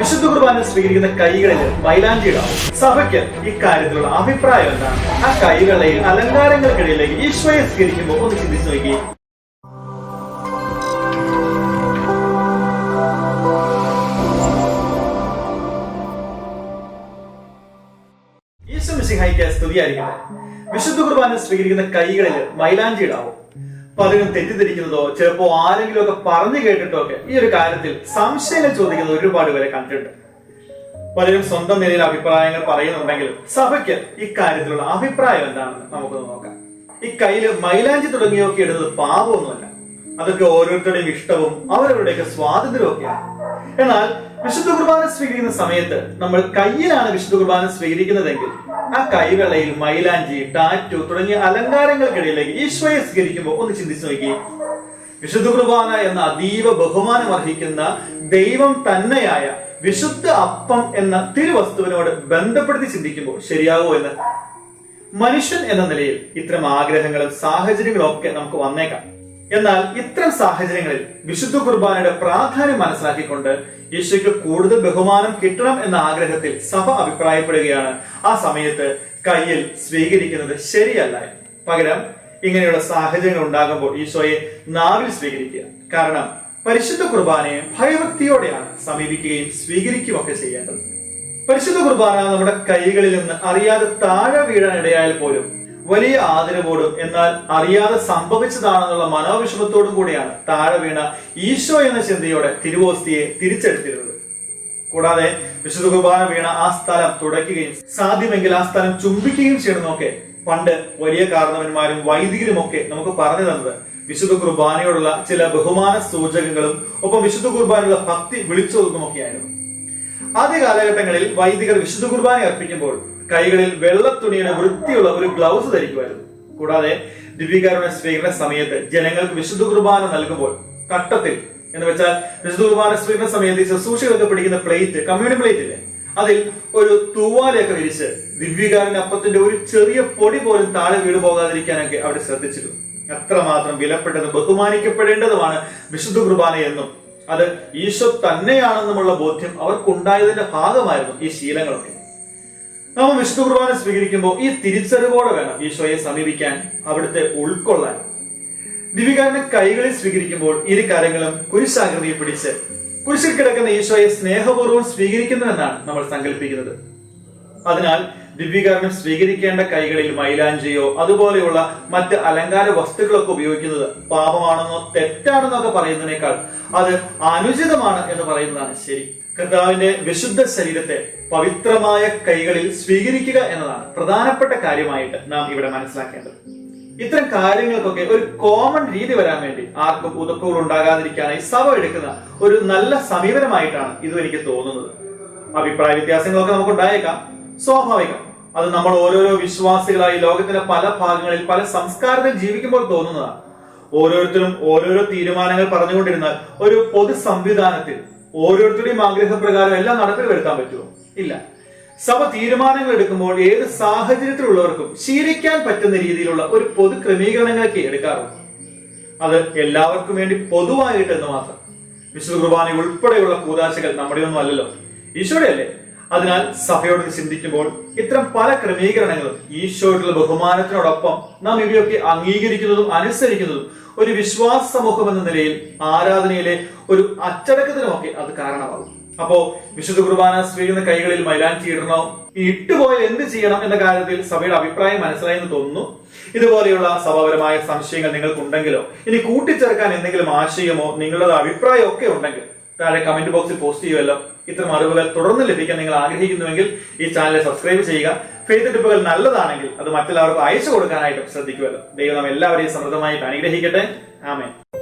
വിശുദ്ധ കുർബാന സ്വീകരിക്കുന്ന കൈകളിൽ മൈലാഞ്ചി സഭയ്ക്ക് ഇക്കാര്യത്തിലുള്ള അഭിപ്രായം എന്താണ്? ആ കൈകളെ അലങ്കാരങ്ങൾക്കിടയിലേക്ക് ഈശോയെ സ്വീകരിക്കുമ്പോൾ ഒന്ന് ചിന്തിച്ചു നോക്കി ഈശോ മിശിഹായിക്ക് വിശുദ്ധ കുർബാന സ്വീകരിക്കുന്ന കൈകളിൽ മൈലാഞ്ചി പലരും തെറ്റിദ്ധരിക്കുന്നതോ ചിലപ്പോ ആരെങ്കിലും ഒക്കെ പറഞ്ഞു കേട്ടിട്ടോ ഒക്കെ ഈ ഒരു കാര്യത്തിൽ സംശയങ്ങൾ ചോദിക്കുന്നത് ഒരുപാട് പേരെ കണ്ടിട്ടുണ്ട്. പലരും സ്വന്തം നിലയിൽ അഭിപ്രായങ്ങൾ പറയുന്നുണ്ടെങ്കിൽ സഭയ്ക്ക് ഇക്കാര്യത്തിലുള്ള അഭിപ്രായം എന്താണെന്ന് നമുക്ക് നോക്കാം. ഈ കയ്യിൽ മൈലാഞ്ചി തുടങ്ങിയൊക്കെ ഇടുന്നത് പാപമൊന്നുമല്ല. അതൊക്കെ ഓരോരുത്തരുടെയും ഇഷ്ടവും അവരവരുടെയൊക്കെ സ്വാതന്ത്ര്യവും ഒക്കെയാണ് എന്നാൽ വിശുദ്ധ കുർബാന സ്വീകരിക്കുന്ന സമയത്ത് നമ്മൾ കയ്യിലാണ് വിശുദ്ധ കുർബാന സ്വീകരിക്കുന്നതെങ്കിൽ ആ കൈവെള്ളയിൽ മൈലാഞ്ചി ടാറ്റു തുടങ്ങിയ അലങ്കാരങ്ങൾക്കിടയിലേക്ക് ഈശോയെ സ്വീകരിക്കുമ്പോൾ ഒന്ന് ചിന്തിച്ചു നോക്കി. വിശുദ്ധ കുർബാന എന്ന അതീവ ബഹുമാനം അർഹിക്കുന്ന ദൈവം തന്നെയായ വിശുദ്ധ അപ്പം എന്ന തിരുവസ്തുവിനോട് ബന്ധപ്പെടുത്തി ചിന്തിക്കുമ്പോൾ ശരിയാകുമോ എന്ന്? മനുഷ്യൻ എന്ന നിലയിൽ ഇത്തരം ആഗ്രഹങ്ങളും സാഹചര്യങ്ങളും ഒക്കെ നമുക്ക് വന്നേക്കാം. എന്നാൽ ഇത്തരം സാഹചര്യങ്ങളിൽ വിശുദ്ധ കുർബാനയുടെ പ്രാധാന്യം മനസ്സിലാക്കിക്കൊണ്ട് യേശുക്ക് കൂടുതൽ ബഹുമാനം കിട്ടണം എന്ന ആഗ്രഹത്തിൽ സഭ അഭിപ്രായപ്പെടുകയാണ്. ആ സമയത്ത് കയ്യിൽ സ്വീകരിക്കുന്നത് ശരിയല്ല. പകരം ഇങ്ങനെയുള്ള സാഹചര്യങ്ങൾ ഉണ്ടാകുമ്പോൾ ഈശോയെ നാവിൽ സ്വീകരിക്കുക. കാരണം പരിശുദ്ധ കുർബാനയെ ഭയഭക്തിയോടെയാണ് സമീപിക്കുകയും സ്വീകരിക്കുകയൊക്കെ ചെയ്യേണ്ടത്. പരിശുദ്ധ കുർബാന നമ്മുടെ കൈകളിൽ നിന്ന് അറിയാതെ താഴെ വീഴാൻ ഇടയായാൽ പോലും വലിയ ആദരവോടും എന്നാൽ അറിയാതെ സംഭവിച്ചതാണെന്നുള്ള മനോവിഷമത്തോടും കൂടിയാണ് താഴെ വീണ ഈശോ എന്ന ചിന്തയോടെ തിരുവോസ്തിയെ തിരിച്ചെടുത്തിരുന്നത്. കൂടാതെ വിശുദ്ധ കുർബാന വീണ ആ സ്ഥലം തുടയ്ക്കുകയും സാധ്യമെങ്കിൽ ആ സ്ഥലം ചുംബിക്കുകയും ചെയ്യണമെന്നൊക്കെ പണ്ട് വലിയ കാരണവന്മാരും വൈദികരും ഒക്കെ നമുക്ക് പറഞ്ഞു തന്നത്. വിശുദ്ധ കുർബാനയോടുള്ള ചില ബഹുമാന സൂചകങ്ങളും ഒപ്പം വിശുദ്ധ കുർബാനയുള്ള ഭക്തി വിളിച്ചോതുമൊക്കെയായിരുന്നു ആദ്യ കാലഘട്ടങ്ങളിൽ വൈദികർ വിശുദ്ധ കുർബാന അർപ്പിക്കുമ്പോൾ കൈകളിൽ വെള്ളത്തുണിയുടെ വൃത്തിയുള്ള ഒരു ഗ്ലൗസ് ധരിക്കുമായിരുന്നു. കൂടാതെ ദിവ്യകാരുടെ സ്വീകരണ സമയത്ത് ജനങ്ങൾക്ക് വിശുദ്ധ കുർബാന നൽകുമ്പോൾ കട്ടത്തിൽ എന്ന് വെച്ചാൽ വിശുദ്ധ കുർബാന സ്വീകരണ സമയത്ത് ശുശ്രൂഷകളൊക്കെ പിടിക്കുന്ന പ്ലേറ്റ് കമ്മ്യൂണി പ്ലേറ്റ് ഇല്ലേ? അതിൽ ഒരു തൂവാലയൊക്കെ വിരിച്ച് ദിവ്യകാരൻ അപ്പത്തിന്റെ ഒരു ചെറിയ പൊടി പോലും താഴെ വീട് പോകാതിരിക്കാനൊക്കെ അവിടെ ശ്രദ്ധിച്ചിരുന്നു. അത്രമാത്രം വിലപ്പെട്ടതും ബഹുമാനിക്കപ്പെടേണ്ടതുമാണ് വിശുദ്ധ കുർബാന എന്നും അത് ഈശോ തന്നെയാണെന്നുമുള്ള ബോധ്യം അവർക്കുണ്ടായതിന്റെ ഭാഗമായിരുന്നു ഈ ശീലങ്ങളൊക്കെ. നാം വിഷ്ണു കുർബാന സ്വീകരിക്കുമ്പോൾ ഈ തിരിച്ചറിവോടെ വേണം ഈശോയെ സമീപിക്കാൻ അവിടുത്തെ ഉൾക്കൊള്ളാൻ. ദിവികാരനെ കൈകളിൽ സ്വീകരിക്കുമ്പോൾ ഇരു കരങ്ങളും കുരിശാകൃതിയിൽ പിടിച്ച് കുരിശിൽ കിടക്കുന്ന ഈശോയെ സ്നേഹപൂർവം സ്വീകരിക്കുന്നുവെന്നാണ് നമ്മൾ സങ്കല്പിക്കുന്നത്. അതിനാൽ ദിവ്യകാരണം സ്വീകരിക്കേണ്ട കൈകളിൽ മൈലാഞ്ചിയോ അതുപോലെയുള്ള മറ്റ് അലങ്കാര വസ്തുക്കളൊക്കെ ഉപയോഗിക്കുന്നത് പാപമാണെന്നോ തെറ്റാണെന്നൊക്കെ പറയുന്നതിനേക്കാൾ അത് അനുചിതമാണ് എന്ന് പറയുന്നതാണ് ശരി. കർത്താവിന്റെ വിശുദ്ധ ശരീരത്തെ പവിത്രമായ കൈകളിൽ സ്വീകരിക്കുക എന്നതാണ് പ്രധാനപ്പെട്ട കാര്യമായിട്ട് നാം ഇവിടെ മനസ്സിലാക്കേണ്ടത്. ഇത്തരം കാര്യങ്ങൾക്കൊക്കെ ഒരു കോമൺ രീതി വരാൻ വേണ്ടി ആർക്കും ഉതക്കുകൾ ഉണ്ടാകാതിരിക്കാനായി സഭ എടുക്കുന്ന ഒരു നല്ല സമീപനമായിട്ടാണ് ഇതും എനിക്ക് തോന്നുന്നത്. അഭിപ്രായ വ്യത്യാസങ്ങളൊക്കെ നമുക്ക് ഉണ്ടായേക്കാം സ്വാഭാവികം. അത് നമ്മൾ ഓരോരോ വിശ്വാസികളായി ലോകത്തിന്റെ പല ഭാഗങ്ങളിൽ പല സംസ്കാരത്തിൽ ജീവിക്കുമ്പോൾ തോന്നുന്നതാണ്. ഓരോരുത്തരും ഓരോരോ തീരുമാനങ്ങൾ പറഞ്ഞുകൊണ്ടിരുന്നാൽ ഒരു പൊതു സംവിധാനത്തിൽ ഓരോരുത്തരുടെയും ആഗ്രഹപ്രകാരം എല്ലാം നടപ്പിൽ വരുത്താൻ പറ്റുമോ? ഇല്ല. സഭ തീരുമാനങ്ങൾ എടുക്കുമ്പോൾ ഏത് സാഹചര്യത്തിലുള്ളവർക്കും ശീലിക്കാൻ പറ്റുന്ന രീതിയിലുള്ള ഒരു പൊതു ക്രമീകരണങ്ങളൊക്കെ എടുക്കാറുണ്ട്. അത് എല്ലാവർക്കും വേണ്ടി പൊതുവായിട്ട് എന്ന് മാത്രം. വിശുദ്ധ കുർബാന ഉൾപ്പെടെയുള്ള കൂതാശകൾ നമ്മുടെ ഒന്നും അല്ലല്ലോ. ഈശോയുടെ അല്ലേ? അതിനാൽ സഭയോട് ചിന്തിക്കുമ്പോൾ ഇത്തരം പല ക്രമീകരണങ്ങളും ഈശോയോടുള്ള ബഹുമാനത്തിനോടൊപ്പം നാം ഇവയൊക്കെ അംഗീകരിക്കുന്നതും അനുസരിക്കുന്നതും ഒരു വിശ്വാസ സമൂഹം എന്ന നിലയിൽ ആരാധനയിലെ ഒരു അച്ചടക്കത്തിനുമൊക്കെ അത് കാരണമാകും. അപ്പോ വിശുദ്ധ കുർബാന സ്വീകരിക്കുന്ന കൈകളിൽ മൈലാഞ്ചി ഇടണോ ഇട്ടുപോയാൽ എന്ത് ചെയ്യണം എന്ന കാര്യത്തിൽ സഭയുടെ അഭിപ്രായം മനസ്സിലായി എന്ന് തോന്നുന്നു. ഇതുപോലെയുള്ള സഭാപരമായ സംശയങ്ങൾ നിങ്ങൾക്കുണ്ടെങ്കിലോ ഇനി കൂട്ടിച്ചേർക്കാൻ എന്തെങ്കിലും ആശയമോ നിങ്ങളുടെ അഭിപ്രായമോ ഒക്കെ ഉണ്ടെങ്കിൽ താഴെ കമന്റ് ബോക്സിൽ പോസ്റ്റ് ചെയ്യുമല്ലോ. ഇത്തരം അറിവുകൾ തുടർന്ന് ലഭിക്കാൻ നിങ്ങൾ ആഗ്രഹിക്കുന്നുവെങ്കിൽ ഈ ചാനൽ സബ്സ്ക്രൈബ് ചെയ്യുക. ഫെയ്ത്ത് ടിപ്പുകൾ നല്ലതാണെങ്കിൽ അത് മറ്റുള്ളവർക്ക് അയച്ചു കൊടുക്കാനായിട്ട് ശ്രദ്ധിക്കുമല്ലോ. ദൈവം നാം എല്ലാവരെയും സമൃദ്ധമായിട്ട് അനുഗ്രഹിക്കട്ടെ. ആമേ